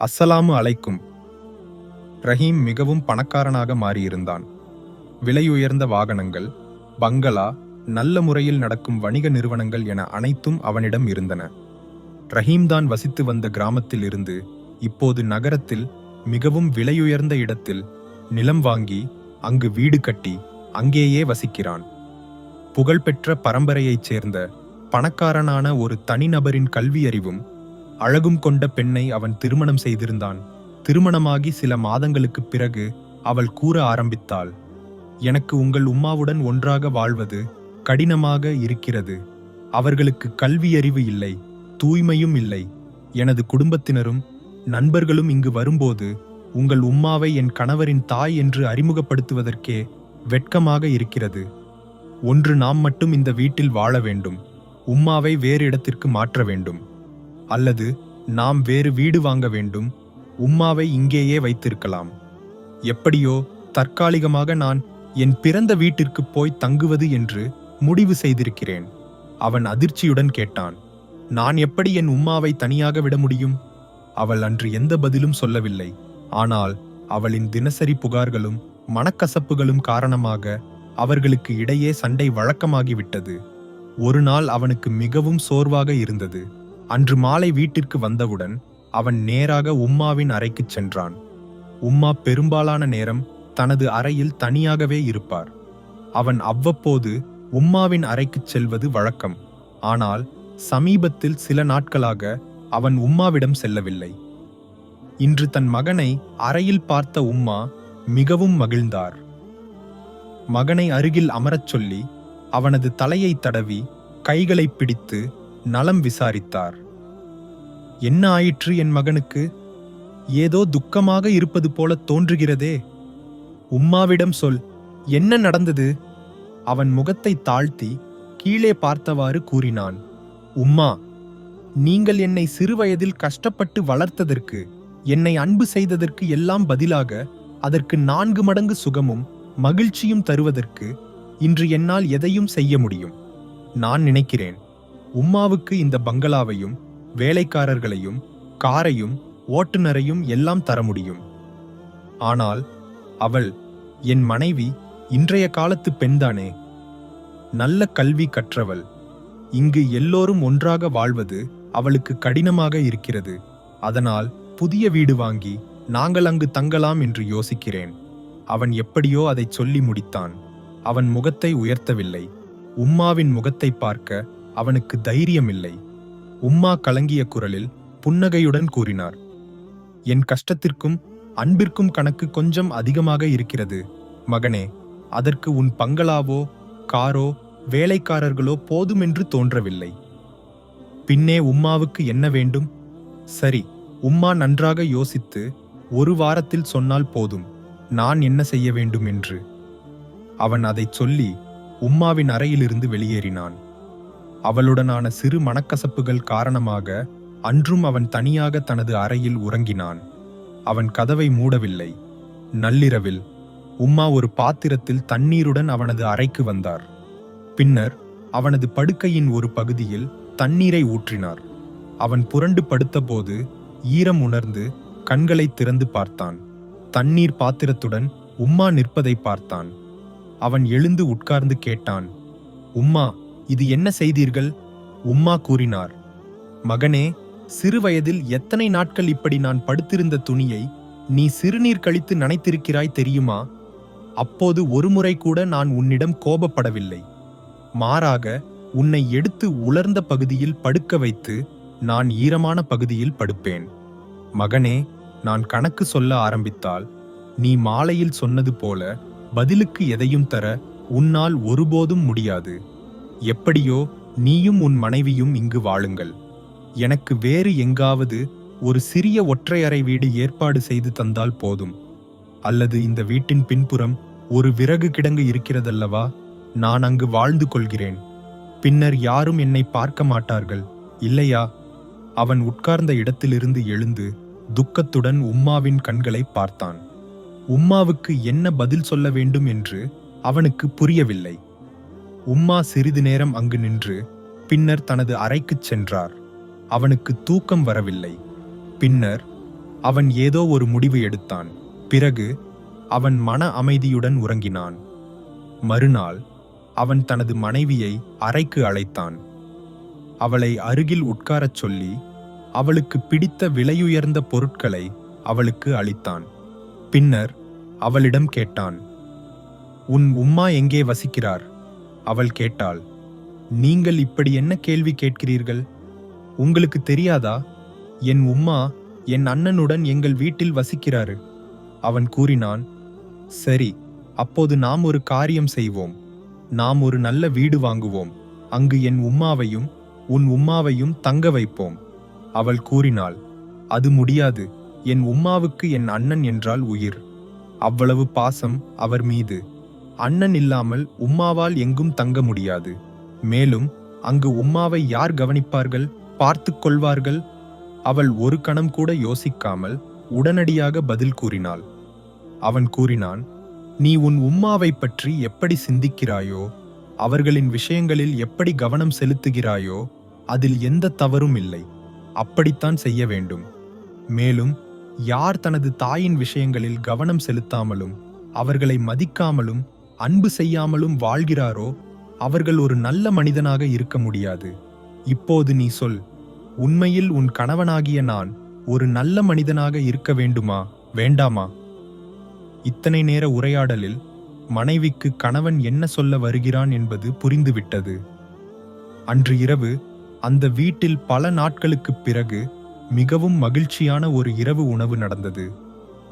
அஸ்ஸலாமு அலைக்கும். ரஹீம் மிகவும் பணக்காரனாக மாறியிருந்தான். விலையுயர்ந்த வாகனங்கள் பங்களா நல்ல முறையில் நடக்கும் வணிக நிறுவனங்கள் என அனைத்தும் அவனிடம் இருந்தன. ரஹீம் தான் வசித்து வந்த கிராமத்தில் இருந்து இப்போது நகரத்தில் மிகவும் விலையுயர்ந்த இடத்தில் நிலம் வாங்கி அங்கு வீடு கட்டி அங்கேயே வசிக்கிறான். புகழ்பெற்ற பரம்பரையைச் சேர்ந்த பணக்காரனான ஒரு தனிநபரின் கல்வியறிவும் அழகும் கொண்ட பெண்ணை அவன் திருமணம் செய்திருந்தான். திருமணமாகி சில மாதங்களுக்குப் பிறகு அவள் கூற ஆரம்பித்தாள் எனக்கு உங்கள் உம்மாவுடன் ஒன்றாக வாழ்வது கடினமாக இருக்கிறது. அவர்களுக்கு கல்வியறிவு இல்லை தூய்மையும் இல்லை. எனது குடும்பத்தினரும் நண்பர்களும் இங்கு வரும்போது உங்கள் உம்மாவை என் கணவரின் தாய் என்று அறிமுகப்படுத்துவதற்கே வெட்கமாக இருக்கிறது. ஒன்று நாம் மட்டும் இந்த வீட்டில் வாழ வேண்டும் உம்மாவை வேறு இடத்திற்கு மாற்ற வேண்டும். அல்லது நாம் வேறு வீடு வாங்க வேண்டும் உம்மாவை இங்கேயே வைத்திருக்கலாம். எப்படியோ தற்காலிகமாக நான் என் பிறந்த வீட்டிற்கு போய் தங்குவது என்று முடிவு செய்திருக்கிறேன். அவன் அதிர்ச்சியுடன் கேட்டான் நான் எப்படி என் உம்மாவை தனியாக விட முடியும்? அவள் அன்று எந்த பதிலும் சொல்லவில்லை. ஆனால் அவளின் தினசரி புகார்களும் மனக்கசப்புகளும் காரணமாக அவர்களுக்கு இடையே சண்டை வழக்கமாகிவிட்டது. ஒரு நாள் அவனுக்கு மிகவும் சோர்வாக இருந்தது. அன்று மாலை வீட்டிற்கு வந்தவுடன் அவன் நேராக உம்மாவின் அறைக்குச் சென்றான். உம்மா பெரும்பாலான நேரம் தனது அறையில் தனியாகவே இருப்பார். அவன் அவ்வப்போது உம்மாவின் அறைக்குச் செல்வது வழக்கம். ஆனால் சமீபத்தில் சில நாட்களாக அவன் உம்மாவிடம் செல்லவில்லை. இன்று தன் மகனை அறையில் பார்த்த உம்மா மிகவும் மகிழ்ந்தார். மகனை அருகில் அமரச் சொல்லி அவனது தலையை தடவி கைகளைப் பிடித்து நலம் விசாரித்தார். என்ன ஆயிற்று என் மகனுக்கு? ஏதோ துக்கமாக இருப்பது போல தோன்றுகிறதே. உம்மாவிடம் சொல் என்ன நடந்தது? அவன் முகத்தை தாழ்த்தி கீழே பார்த்தவாறு கூறினான் உம்மா நீங்கள் என்னை சிறுவயதில் கஷ்டப்பட்டு வளர்த்ததற்கு என்னை அன்பு செய்ததற்கு எல்லாம் பதிலாக அதற்கு நான்கு மடங்கு சுகமும் மகிழ்ச்சியும் தருவதற்கு இன்று என்னால் எதையும் செய்ய முடியும். நான் நினைக்கிறேன் உம்மாவுக்கு இந்த பங்களாவையும் வேலைக்காரர்களையும் காரையும் ஓட்டுநரையும் எல்லாம் தர முடியும். ஆனால் அவள் என் மனைவி இன்றைய காலத்து பெண்தானே? நல்ல கல்வி கற்றவள். இங்கு எல்லோரும் ஒன்றாக வாழ்வது அவளுக்கு கடினமாக இருக்கிறது. அதனால் புதிய வீடு வாங்கி நாங்கள் அங்கு தங்கலாம் என்று யோசிக்கிறேன். அவன் எப்படியோ அதைச் சொல்லி முடித்தான். அவன் முகத்தை உயர்த்தவில்லை. உம்மாவின் முகத்தை பார்க்க அவனுக்கு தைரியமில்லை. உம்மா கலங்கிய குரலில் புன்னகையுடன் கூறினார். என் கஷ்டத்திற்கும் அன்பிற்கும் கணக்கு கொஞ்சம் அதிகமாக இருக்கிறது. மகனே அதற்கு உன் பங்களாவோ காரோ வேலைக்காரர்களோ போதுமென்று தோன்றவில்லை. பின்னே உம்மாவுக்கு என்ன வேண்டும்? சரி உம்மா நன்றாக யோசித்து ஒரு வாரத்தில் சொன்னால் போதும் நான் என்ன செய்ய வேண்டும் என்று. அவன் அதைச் சொல்லி உம்மாவின் அறையிலிருந்து வெளியேறினான். அவளுடனான சிறு மனக்கசப்புகள் காரணமாக அன்றும் அவன் தனியாக தனது அறையில் உறங்கினான். அவன் கதவை மூடவில்லை. நள்ளிரவில் உம்மா ஒரு பாத்திரத்தில் தண்ணீருடன் அவனது அறைக்கு வந்தார். பின்னர் அவனது படுக்கையின் ஒரு பகுதியில் தண்ணீரை ஊற்றினார். அவன் புரண்டு படுத்தபோது ஈரம் உணர்ந்து கண்களை திறந்து பார்த்தான். தண்ணீர் பாத்திரத்துடன் உம்மா நிற்பதை பார்த்தான். அவன் எழுந்து உட்கார்ந்து கேட்டான் உம்மா இது என்ன செய்தீர்கள்? உம்மா கூறினார் மகனே சிறுவயதில் எத்தனை நாட்கள் இப்படி நான் படுத்திருந்த துணியை நீ சிறுநீர் கழித்து நனைத்திருக்கிறாய் தெரியுமா? அப்போது ஒருமுறை கூட நான் உன்னிடம் கோபப்படவில்லை. மாறாக உன்னை எடுத்து உலர்ந்த பகுதியில் படுக்க வைத்து நான் ஈரமான பகுதியில் படுப்பேன். மகனே நான் கணக்கு சொல்ல ஆரம்பித்தால் நீ மாலையில் சொன்னது போல பதிலுக்கு எதையும் தர உன்னால் ஒருபோதும் முடியாது. எப்படியோ நீயும் உன் மனைவியும் இங்கு வாழுங்கள். எனக்கு வேறு எங்காவது ஒரு சிறிய ஒற்றையறை வீடு ஏற்பாடு செய்து தந்தால் போதும். அல்லது இந்த வீட்டின் பின்புறம் ஒரு விறகு கிடங்கு இருக்கிறதல்லவா? நான் அங்கு வாழ்ந்து கொள்கிறேன். பின்னர் யாரும் என்னை பார்க்க மாட்டார்கள். இல்லையா? அவன் உட்கார்ந்த இடத்திலிருந்து எழுந்து துக்கத்துடன் உம்மாவின் கண்களை பார்த்தான். உம்மாவுக்கு என்ன பதில் சொல்ல வேண்டும் என்று அவனுக்கு புரியவில்லை. உம்மா சிறிது நேரம் அங்கு நின்று பின்னர் தனது அறைக்குச் சென்றார். அவனுக்கு தூக்கம் வரவில்லை. பின்னர் அவன் ஏதோ ஒரு முடிவு எடுத்தான். பிறகு அவன் மன அமைதியுடன் உறங்கினான். மறுநாள் அவன் தனது மனைவியை அறைக்கு அழைத்தான். அவளை அருகில் உட்காரச் சொல்லி அவளுக்கு பிடித்த விலையுயர்ந்த பொருட்களை அவளுக்கு அளித்தான். பின்னர் அவளிடம் கேட்டான் உன் உம்மா எங்கே வசிக்கிறார்? அவள் கேட்டாள் நீங்கள் இப்படி என்ன கேள்வி கேட்கிறீர்கள்? உங்களுக்கு தெரியாதா? என் உம்மா என் அண்ணனுடன் எங்கள் வீட்டில் வசிக்கிறாரு. அவன் கூறினான் சரி அப்போது நாம் ஒரு காரியம் செய்வோம். நாம் ஒரு நல்ல வீடு வாங்குவோம். அங்கு என் உம்மாவையும் உன் உம்மாவையும் தங்க வைப்போம். அவள் கூறினாள் அது முடியாது. என் உம்மாவுக்கு என் அண்ணன் என்றால் உயிர். அவ்வளவு பாசம் அவர் மீது. அண்ணன் இல்லாமல் உம்மாவால் எங்கும் தங்க முடியாது. மேலும் அங்கு உம்மாவை யார் கவனிப்பார்கள் பார்த்து கொள்வார்கள்? அவள் ஒரு கணம் கூட யோசிக்காமல் உடனடியாக பதில் கூறினாள். அவன் கூறினான் நீ உன் உம்மாவை பற்றி எப்படி சிந்திக்கிறாயோ அவர்களின் விஷயங்களில் எப்படி கவனம் செலுத்துகிறாயோ அதில் எந்த தவறும் இல்லை. அப்படித்தான் செய்ய வேண்டும். மேலும் யார் தனது தாயின் விஷயங்களில் கவனம் செலுத்தாமலும் அவர்களை மதிக்காமலும் அன்பு செய்யாமலும் வாழ்கிறாரோ அவர்கள் ஒரு நல்ல மனிதனாக இருக்க முடியாது. இப்போது நீ சொல் உண்மையில் உன் கணவனாகிய நான் ஒரு நல்ல மனிதனாக இருக்க வேண்டுமா வேண்டாமா? இத்தனை நேர உரையாடலில் மனைவிக்கு கணவன் என்ன சொல்ல வருகிறான் என்பது புரிந்துவிட்டது. அன்று இரவு அந்த வீட்டில் பல நாட்களுக்குப் பிறகு மிகவும் மகிழ்ச்சியான ஒரு இரவு உணவு நடந்தது.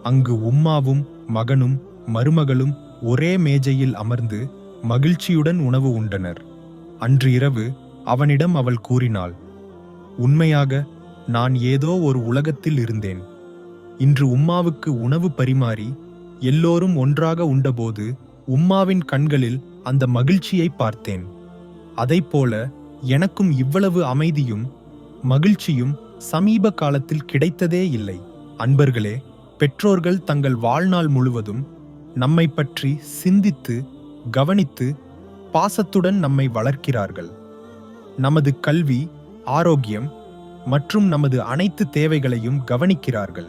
அங்கு உம்மாவும் மகனும் மருமகளும் ஒரே மேஜையில் அமர்ந்து மகிழ்ச்சியுடன் உணவு உண்டனர். அன்று இரவு அவனிடம் அவள் கூறினாள் உண்மையாக நான் ஏதோ ஒரு உலகத்தில் இருந்தேன். இன்று உம்மாவுக்கு உணவு பரிமாறி எல்லோரும் ஒன்றாக உண்டபோது உம்மாவின் கண்களில் அந்த மகிழ்ச்சியை பார்த்தேன். அதைப்போல எனக்கும் இவ்வளவு அமைதியும் மகிழ்ச்சியும் சமீப காலத்தில் கிடைத்ததே இல்லை. அன்பர்களே பெற்றோர்கள் தங்கள் வாழ்நாள் முழுவதும் நம்மை பற்றி சிந்தித்து கவனித்து பாசத்துடன் நம்மை வளர்க்கிறார்கள். நமது கல்வி ஆரோக்கியம் மற்றும் நமது அனைத்து தேவைகளையும் கவனிக்கிறார்கள்.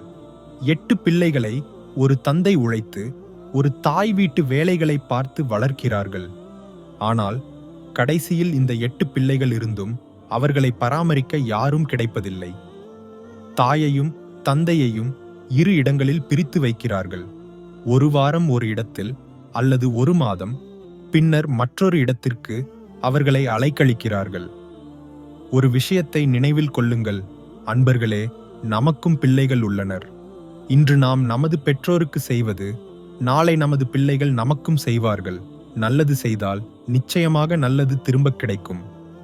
எட்டு பிள்ளைகளை ஒரு தந்தை உழைத்து ஒரு தாய் வீட்டு வேலைகளை பார்த்து வளர்க்கிறார்கள். ஆனால் கடைசியில் இந்த எட்டு பிள்ளைகள் இருந்தும் அவர்களை பராமரிக்க யாரும் கிடைப்பதில்லை. தாயையும் தந்தையையும் இரு இடங்களில் பிரித்து வைக்கிறார்கள். ஒரு வாரம் ஒரு இடத்தில் அல்லது ஒரு மாதம் பின்னர் மற்றொரு இடத்திற்கு அவர்களை அலைக்கழிக்கிறார்கள். ஒரு விஷயத்தை நினைவில் கொள்ளுங்கள். அன்பர்களே நமக்கும் பிள்ளைகள் உள்ளனர். இன்று நாம் நமது பெற்றோருக்கு செய்வது நாளை நமது பிள்ளைகள் நமக்கும் செய்வார்கள். நல்லது செய்தால் நிச்சயமாக நல்லது திரும்பக் கிடைக்கும்.